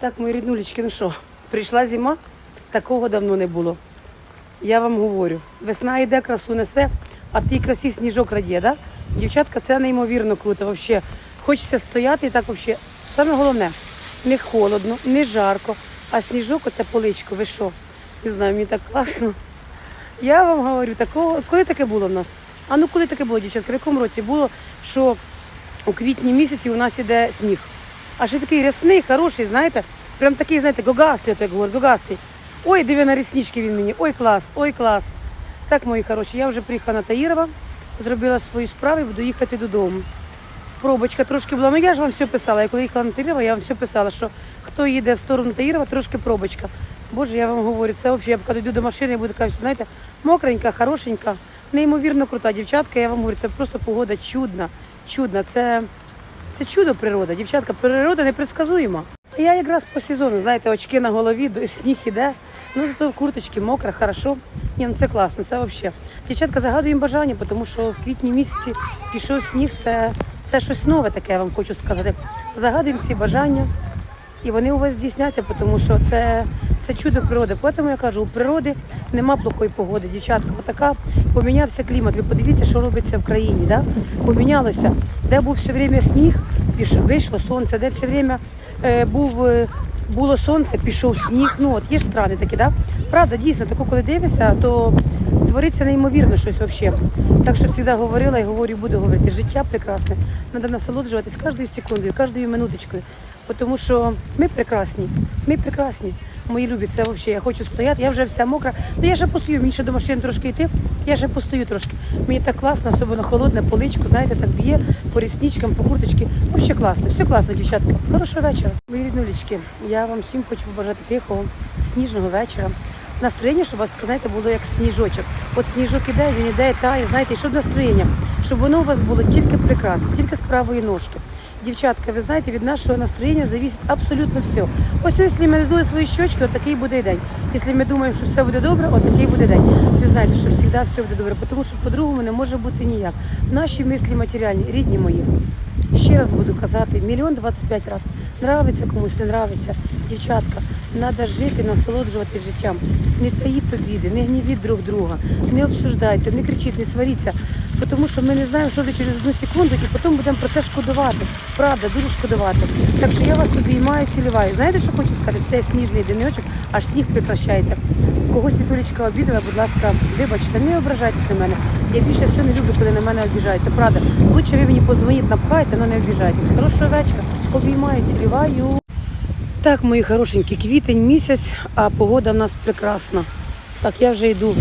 Так, мої ріднулечки, ну що, прийшла зима, такого давно не було. Я вам говорю, весна йде, красу несе, а в тій красі сніжок радіє, да? Дівчатка, це неймовірно круто. Вообще, хочеться стояти і так вообще. Саме головне, не холодно, не жарко, а сніжок оце поличко, ви що? Не знаю, мені так класно. Я вам говорю, такого, коли таке було в нас? А ну коли таке було, дівчатка, в якому році було, що у квітні місяці у нас іде сніг. А ще такий рясний, хороший, знаєте, прям такий, знаєте, гогастий, от як говорять, гогастий. Ой, диви на ріснички він мені, ой, клас, ой, клас. Так, мої хороші, я вже приїхала на Таїрова, зробила свої справи, буду їхати додому. Пробочка трошки була, ну я ж вам все писала. Я коли їхала на Таїрова, я вам все писала, що хто їде в сторону Таїрова, трошки пробочка. Боже, я вам говорю, це взагалі, я коли йду до машини, я буду така, знаєте, мокренька, хорошенька, неймовірно крута дівчатка. Я вам говорю, це просто погода чудна, чудна. Це, це чудо природа. Дівчатка, природа непредсказуєма. А я якраз по сезону, знаєте, очки на голові, сніг іде. Ну, зато в курточці мокро, хорошо. Ні, ну це класно, це взагалі. Дівчатка, загадуємо бажання, тому що в квітні місяці пішов сніг, це, це щось нове таке, я вам хочу сказати. Загадуємо всі бажання, і вони у вас здійсняться, тому що це, це чудо природи. Тому я кажу, у природи нема плохої погоди. Дівчатка, отака помінявся клімат. Ви подивіться, що робиться в країні. Да? Помінялося. Де був все время сніг, вийшло сонце, де все время е, був, е, було сонце, пішов сніг. Ну от є ж страни такі, да? Правда, дійсно, тако, коли дивишся, то твориться неймовірно щось взагалі. Так що завжди говорила і говорю, буду говорити, життя прекрасне. Треба насолоджуватись кожною секундою, кожною минуточкою. Тому що ми прекрасні, ми прекрасні. Мої любі, це взагалі, я хочу стояти, я вже вся мокра. Ну я ще постою, мені ще до машини трошки йти, я ще постою трошки. Мені так класно, особливо холодне, поличку, знаєте, так б'є по рісничкам, по курточці. Взагалі класно, все класно, дівчатка. Хорошого вечора. Мої ріднулечки, я вам всім хочу побажати тихого, сніжного вечора. Настроєння, щоб у вас, знаєте, було як сніжочок. От сніжок іде, він іде, тає, знаєте, щоб настроєння, щоб воно у вас було тільки прекрасне, тільки з правої ножки. Дівчатка, ви знаєте, від нашого настроєння зависить абсолютно все. Ось якщо ми надули свої щочки, от такий буде день. Якщо ми думаємо, що все буде добре, от такий буде день. Ви знаєте, що завжди все буде добре, тому що по-другому не може бути ніяк. Наші мислі матеріальні, рідні мої. Ще раз буду казати, мільйон двадцять п'ять разів. Нравиться комусь, не нравиться. Дівчатка, треба жити, насолоджуватись життям. Не таїть обіди, не гнівіть друг друга, не обсуждайте, не кричіть, не сваріться. Тому що ми не знаємо, що буде через одну секунду, і потім будемо про це шкодувати. Правда, дуже шкодувати. Так що я вас обіймаю, цілюваю. Знаєте, що хочу сказати? Це сніжний денечок, аж сніг прекращається. Когось світулечка обідала, будь ласка, вибачте, не ображайтесь на мене. Я більше всього не люблю, коли на мене обіжаються. Правда, лучше ви мені позвоніть, напхайте, але не обіжайтесь. Хорошого вечора. Обіймаю, цілюваю. Так, мої хорошенькі, квітень місяць, а погода в нас прекрасна. Так, я вже йду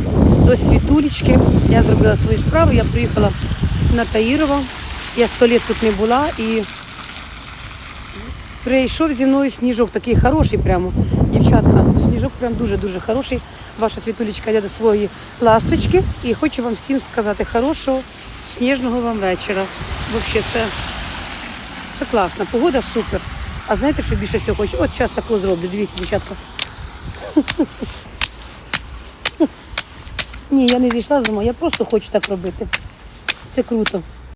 до світулечки. Я зробила свої справи, я приїхала на Таїрова. Я сто літ тут не була і прийшов зі мною сніжок, такий хороший прямо. Дівчатка, сніжок прям дуже-дуже хороший. Ваша світулечка йде до своєї ласточки і хочу вам всім сказати хорошого сніжного вам вечора. Взагалі, це, це класно, погода супер. А знаєте, що більше всього хочу? От зараз таку зроблю. Дивіться, дівчатка. Ні, я не зійшла з ума, я просто хочу так робити. Це круто.